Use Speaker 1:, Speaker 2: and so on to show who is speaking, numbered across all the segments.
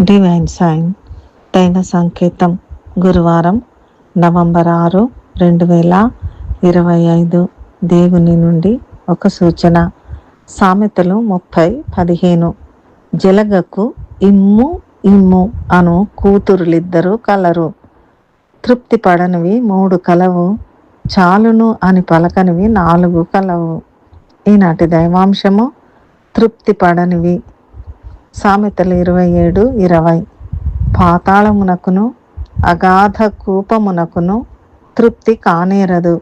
Speaker 1: Divine sign దైన సంకేతం గురువారం November ఆరు రెండు వేల ఇరవై ఐదు దేవుని నుండి ఒక సూచన. సామెతలు ముప్పై పదిహేను. జలగకు ఇమ్ము ఇమ్ము అను కూతురులిద్దరూ కలరు. తృప్తి పడనివి మూడు కలవు చాలును అని పలకనివి నాలుగు కలవు. ఈనాటి దైవాంశము తృప్తి పడనివి సామెతలు ఇరవై ఏడు ఇరవై. పాతాళమునకును అగాధ కూపమునకును తృప్తి కానేరదు.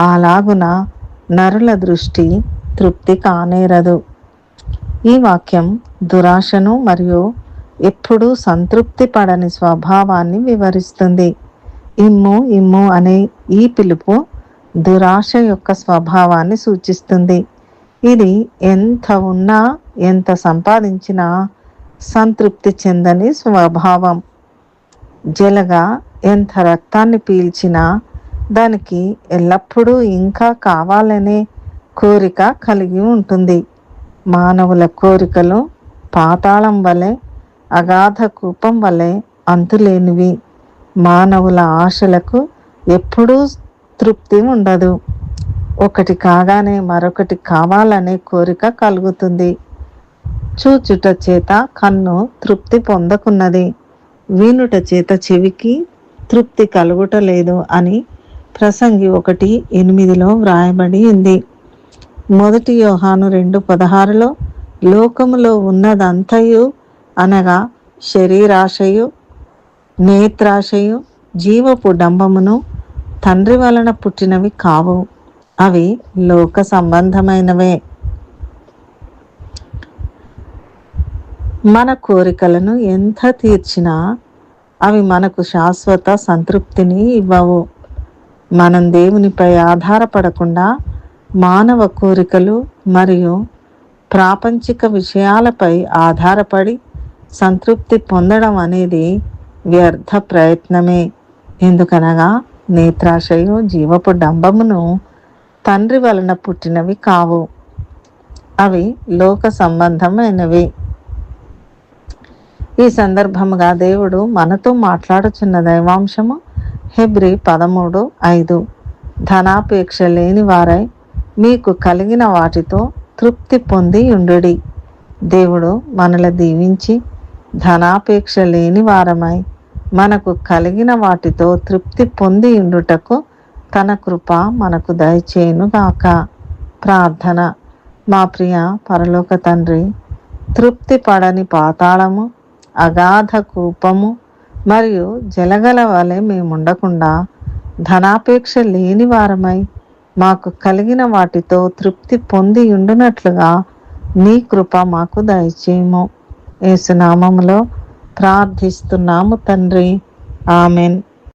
Speaker 1: అలాగున నరుల దృష్టి తృప్తి కానేరదు. ఈ వాక్యం దురాశను మరియు ఎప్పుడూ సంతృప్తి పడని స్వభావాన్ని వివరిస్తుంది. ఇమ్ము ఇమ్ము అనే ఈ పిలుపు దురాశ యొక్క స్వభావాన్ని సూచిస్తుంది. ఇది ఎంత ఉన్నా ఎంత సంపాదించినా సంతృప్తి చెందని స్వభావం. జలగా ఎంత రక్తాన్ని పీల్చినా దానికి ఎల్లప్పుడూ ఇంకా కావాలనే కోరిక కలిగి ఉంటుంది. మానవుల కోరికలు పాతాళం వలె అగాధ కూపం వలె అంతులేనివి. మానవుల ఆశలకు ఎప్పుడూ తృప్తి ఉండదు. ఒకటి కాగానే మరొకటి కావాలనే కోరిక కలుగుతుంది. చూచుట చేత కన్ను తృప్తి పొందకున్నది. వీనుట చేత చెవికి తృప్తి కలుగుట లేదు అని ప్రసంగి ఒకటి ఎనిమిదిలో వ్రాయబడి ఉంది. మొదటి యోహాను రెండు పదహారులో లోకములో ఉన్నదంతయు అనగా శరీరాశయు నేత్రాశయు జీవపు డంబమును తండ్రి వలన పుట్టినవి కావు. అవి లోక సంబంధమైనవే. మన కోరికలను ఎంత తీర్చినా అవి మనకు శాశ్వత సంతృప్తిని ఇవ్వవు. మనం దేవునిపై ఆధారపడకుండా మానవ కోరికలు మరియు ప్రాపంచిక విషయాలపై ఆధారపడి సంతృప్తి పొందడం అనేది వ్యర్థ ప్రయత్నమే. ఎందుకనగా నేత్రాశయు జీవపు డంబమును తండ్రి వలన పుట్టినవి కావు. అవి లోక సంబంధమైనవి. ఈ సందర్భముగా దేవుడు మనతో మాట్లాడుచున్న దైవాంశము హెబ్రి పదమూడు ఐదు. ధనాపేక్ష లేని వారై మీకు కలిగిన వాటితో తృప్తి పొంది ఉండుడి. దేవుడు మనల దీవించి ధనాపేక్ష లేని వారమై మనకు కలిగిన వాటితో తృప్తి పొంది ఉండుటకు తన కృప మనకు దయచేయునుగాక. ప్రార్థన. మా ప్రియ పరలోక తండ్రి తృప్తి పడని పాతాళము అగాధ కూపము మరియు జలగల వలె మేముండకుండా ధనాపేక్ష లేని వారమై మాకు కలిగిన వాటితో తృప్తి పొంది ఉండునట్లుగా నీ కృప మాకు దయచేయము. ఏసునామములో ప్రార్థిస్తున్నాము తండ్రి. ఆమెన్.